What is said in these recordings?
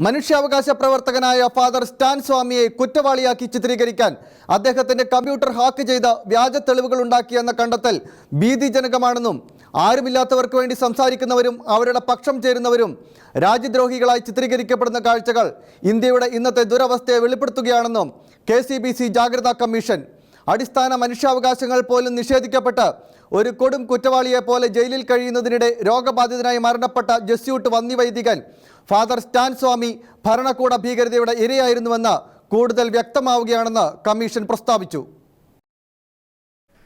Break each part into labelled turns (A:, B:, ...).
A: മനുഷ്യാവകാശ പ്രവർത്തകനായ father Stan സ്വാമിയെ കുറ്റവാളിയാക്കി ചിത്രീകരിക്കാൻ അദ്ദേഹത്തിന്റെ കമ്പ്യൂട്ടർ ഹാക്ക് ചെയ്ത വ്യാജ തെളിവുകൾ ഉണ്ടാക്കിയെന്ന കണ്ടെത്തൽ ഭീതിജനകമാണെന്നും ആരുമില്ലാത്തവർക്ക് വേണ്ടി സംസാരിക്കുന്നവരും അവരുടെ പക്ഷം ചേരുന്നവരും രാജ്യദ്രോഹികളായി ചിത്രീകരിക്കപ്പെടുന്ന കാഴ്ചകൾ ഇന്ത്യയുടെ ഇന്നത്തെ ദുരവസ്ഥയെ വെളിപ്പെടുത്തുകയാണെന്നും കെ സി ബി സി ജാഗ്രതാ കമ്മീഷൻ. അടിസ്ഥാന മനുഷ്യാവകാശങ്ങൾ പോലും നിഷേധിക്കപ്പെട്ട് ഒരു കൊടും കുറ്റവാളിയെ പോലെ ജയിലിൽ കഴിയുന്നതിനിടെ രോഗബാധിതനായി മരണപ്പെട്ട ജസ്യൂട്ട് വന്നി വൈദികൻ ഫാദർ സ്റ്റാൻ സ്വാമി ഭരണകൂട ഭീകരതയുടെ ഇരയായിരുന്നുവെന്ന് കൂടുതൽ വ്യക്തമാവുകയാണെന്ന് കമ്മീഷൻ പ്രസ്താവിച്ചു.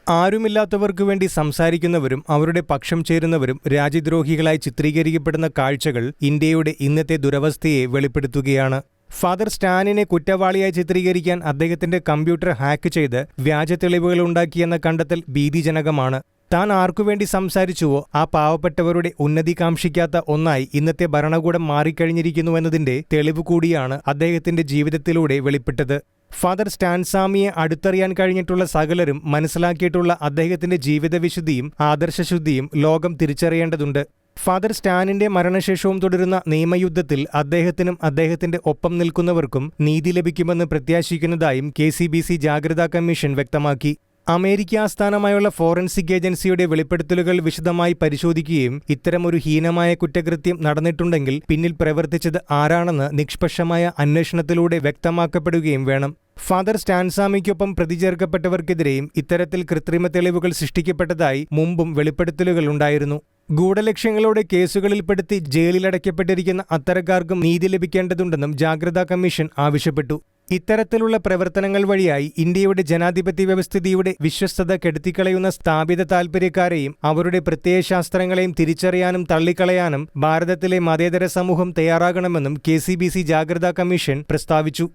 B: ആരുമില്ലാത്തവർക്ക് വേണ്ടി സംസാരിക്കുന്നവരും അവരുടെ പക്ഷം ചേരുന്നവരും രാജ്യദ്രോഹികളായി ചിത്രീകരിക്കപ്പെടുന്ന കാഴ്ചകൾ ഇന്ത്യയുടെ ഇന്നത്തെ ദുരവസ്ഥയെ വെളിപ്പെടുത്തുകയാണ്. ഫാദർ സ്റ്റാനിനെ കുറ്റവാളിയായി ചിത്രീകരിക്കാൻ അദ്ദേഹത്തിന്റെ കമ്പ്യൂട്ടർ ഹാക്ക് ചെയ്ത് വ്യാജ തെളിവുകൾ ഉണ്ടാക്കിയെന്ന കണ്ടെത്തൽ ഭീതിജനകമാണ്. താൻ ആർക്കുവേണ്ടി സംസാരിച്ചുവോ? ആ പാവപ്പെട്ടവരുടെ ഉന്നതി കാംക്ഷിക്കാത്ത ഒന്നായി ഇന്നത്തെ ഭരണകൂടം മാറിക്കഴിഞ്ഞിരിക്കുന്നുവെന്നതിന്റെ തെളിവ് കൂടിയാണ് അദ്ദേഹത്തിന്റെ ജീവിതത്തിലൂടെ വെളിപ്പെട്ടത്. ഫാദർ സ്റ്റാൻസാമിയെ അടുത്തറിയാൻ കഴിഞ്ഞിട്ടുള്ള സകലരും മനസ്സിലാക്കിയിട്ടുള്ള അദ്ദേഹത്തിന്റെ ജീവിതവിശുദ്ധിയും ആദർശശുദ്ധിയും ലോകം തിരിച്ചറിയേണ്ടതുണ്ട്. ഫാദർ സ്റ്റാനിന്റെ മരണശേഷവും തുടരുന്ന നിയമയുദ്ധത്തിൽ അദ്ദേഹത്തിനും അദ്ദേഹത്തിന്റെ ഒപ്പം നിൽക്കുന്നവർക്കും നീതി ലഭിക്കുമെന്ന് പ്രത്യാശിക്കുന്നതായും കെ ജാഗ്രതാ കമ്മീഷൻ വ്യക്തമാക്കി. അമേരിക്ക ആസ്ഥാനമായുള്ള ഫോറൻസിക് ഏജൻസിയുടെ വെളിപ്പെടുത്തലുകൾ വിശദമായി പരിശോധിക്കുകയും ഇത്തരമൊരു ഹീനമായ കുറ്റകൃത്യം നടന്നിട്ടുണ്ടെങ്കിൽ പിന്നിൽ പ്രവർത്തിച്ചത് ആരാണെന്ന് നിഷ്പക്ഷമായ അന്വേഷണത്തിലൂടെ വ്യക്തമാക്കപ്പെടുകയും വേണം. ഫാദർ സ്റ്റാൻസാമിക്കൊപ്പം പ്രതിചേർക്കപ്പെട്ടവർക്കെതിരെയും ഇത്തരത്തിൽ കൃത്രിമ തെളിവുകൾ സൃഷ്ടിക്കപ്പെട്ടതായി മുമ്പും വെളിപ്പെടുത്തലുകൾ ഉണ്ടായിരുന്നു. ഗൂഢലക്ഷ്യങ്ങളോടെ കേസുകളിൽപ്പെടുത്തി ജയിലിലടയ്ക്കപ്പെട്ടിരിക്കുന്ന അത്തരക്കാർക്കും നീതി ലഭിക്കേണ്ടതുണ്ടെന്നും ജാഗ്രതാ കമ്മീഷൻ ആവശ്യപ്പെട്ടു. ഇത്തരത്തിലുള്ള പ്രവർത്തനങ്ങൾ വഴിയായി ഇന്ത്യയുടെ ജനാധിപത്യ വ്യവസ്ഥിതിയുടെ വിശ്വസ്തത കെടുത്തിക്കളയുന്ന സ്ഥാപിത താൽപര്യക്കാരെയും അവരുടെ പ്രത്യയശാസ്ത്രങ്ങളെയും തിരിച്ചറിയാനും തള്ളിക്കളയാനും ഭാരതത്തിലെ മതേതര സമൂഹം തയ്യാറാകണമെന്നും കെ ജാഗ്രതാ കമ്മീഷൻ പ്രസ്താവിച്ചു.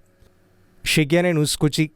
B: ഷിഗ്യാന ന്യൂസ് കൊച്ചി.